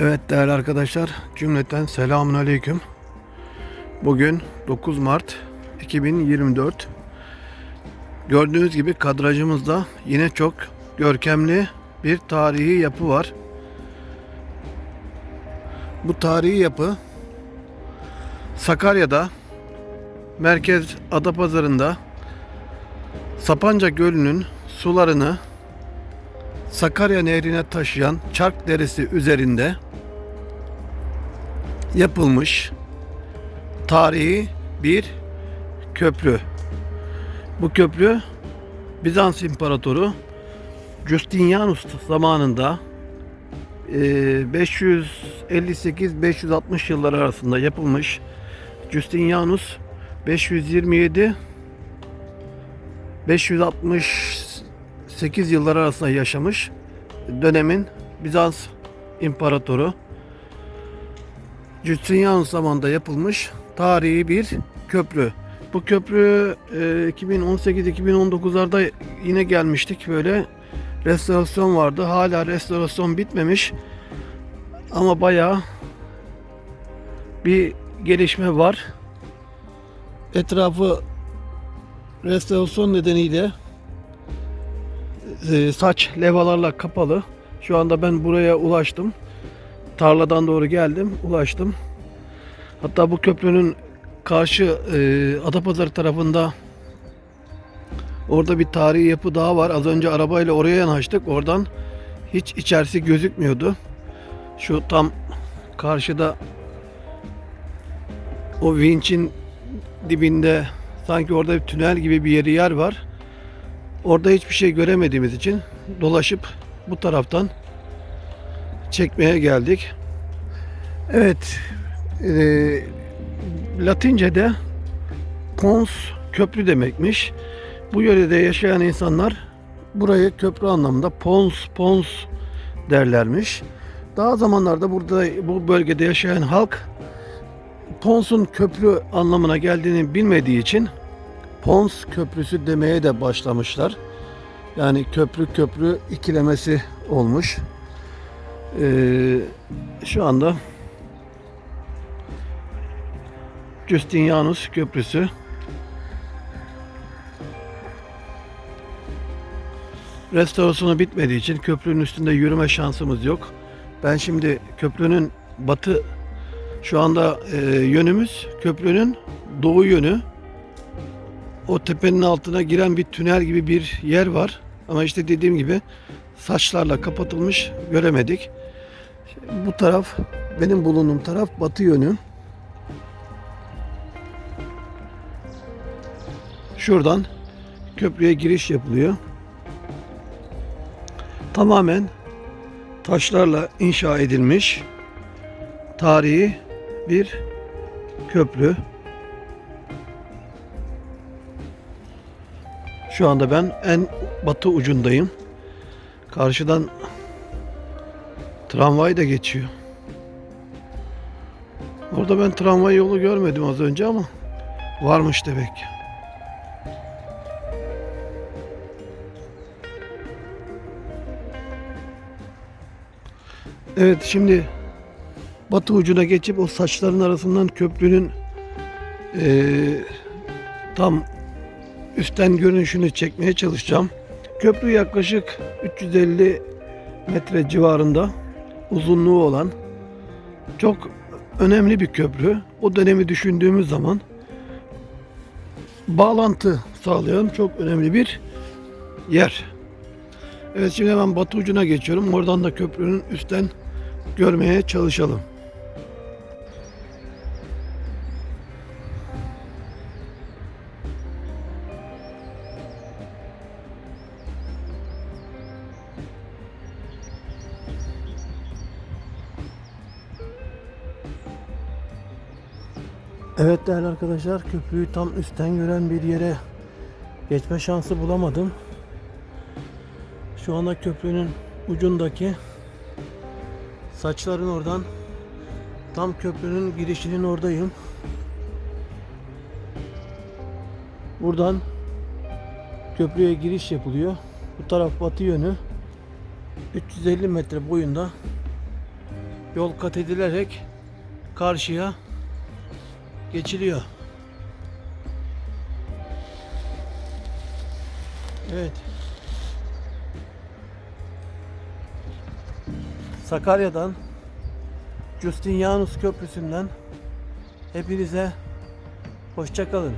Evet değerli arkadaşlar cümleten selamun aleyküm. Bugün 9 Mart 2024. Gördüğünüz gibi kadrajımızda yine çok görkemli bir tarihi yapı var. Bu tarihi yapı Sakarya'da Merkez Adapazarı'nda Sapanca Gölü'nün sularını Sakarya Nehri'ne taşıyan Çark Deresi üzerinde yapılmış tarihi bir köprü. Bu köprü Bizans İmparatoru Justinianus zamanında e, 558-560 yılları arasında yapılmış. Justinianus 527 568 yıllar arasında yaşamış dönemin Bizans İmparatoru Justinianus zamanında yapılmış tarihi bir köprü. Bu köprü e, 2018-2019'larda yine gelmiştik böyle restorasyon vardı. Hala restorasyon bitmemiş. Ama bayağı bir gelişme var. Etrafı restorasyon nedeniyle e, saç levalarla kapalı. Şu anda ben buraya ulaştım. Tarladan doğru geldim, ulaştım. Hatta bu köprünün karşı e, Adapazarı tarafında orada bir tarihi yapı daha var. Az önce arabayla oraya yanaştık. Oradan hiç içerisi gözükmüyordu. Şu tam karşıda o vinçin dibinde sanki orada bir tünel gibi bir yeri yer var. Orada hiçbir şey göremediğimiz için dolaşıp bu taraftan çekmeye geldik. Evet, e, Latince'de pons köprü demekmiş. Bu yörede yaşayan insanlar burayı köprü anlamında pons pons derlermiş. Daha zamanlarda burada bu bölgede yaşayan halk Pons'un köprü anlamına geldiğini bilmediği için Pons Köprüsü demeye de başlamışlar. Yani köprü köprü ikilemesi olmuş. Ee, şu anda Justinianus Köprüsü restorasyonu bitmediği için köprünün üstünde yürüme şansımız yok. Ben şimdi köprünün batı şu anda e, yönümüz köprünün doğu yönü. O tepenin altına giren bir tünel gibi bir yer var. Ama işte dediğim gibi saçlarla kapatılmış göremedik. Bu taraf benim bulunduğum taraf batı yönü. Şuradan köprüye giriş yapılıyor. Tamamen taşlarla inşa edilmiş tarihi bir köprü. Şu anda ben en batı ucundayım. Karşıdan tramvay da geçiyor. Orada ben tramvay yolu görmedim az önce ama varmış demek. Evet şimdi batı ucuna geçip o saçların arasından köprünün eee, tam üstten görünüşünü çekmeye çalışacağım. Köprü yaklaşık 350 metre civarında uzunluğu olan çok önemli bir köprü. O dönemi düşündüğümüz zaman bağlantı sağlayan çok önemli bir yer. Evet şimdi hemen batı ucuna geçiyorum. Oradan da köprünün üstten görmeye çalışalım. Evet değerli arkadaşlar köprüyü tam üstten gören bir yere geçme şansı bulamadım. Şu anda köprünün ucundaki saçların oradan tam köprünün girişinin oradayım. Buradan köprüye giriş yapılıyor. Bu taraf batı yönü 350 metre boyunda yol kat edilerek karşıya geçiliyor. Evet. Sakarya'dan Justinianus Köprüsü'nden hepinize hoşça kalın.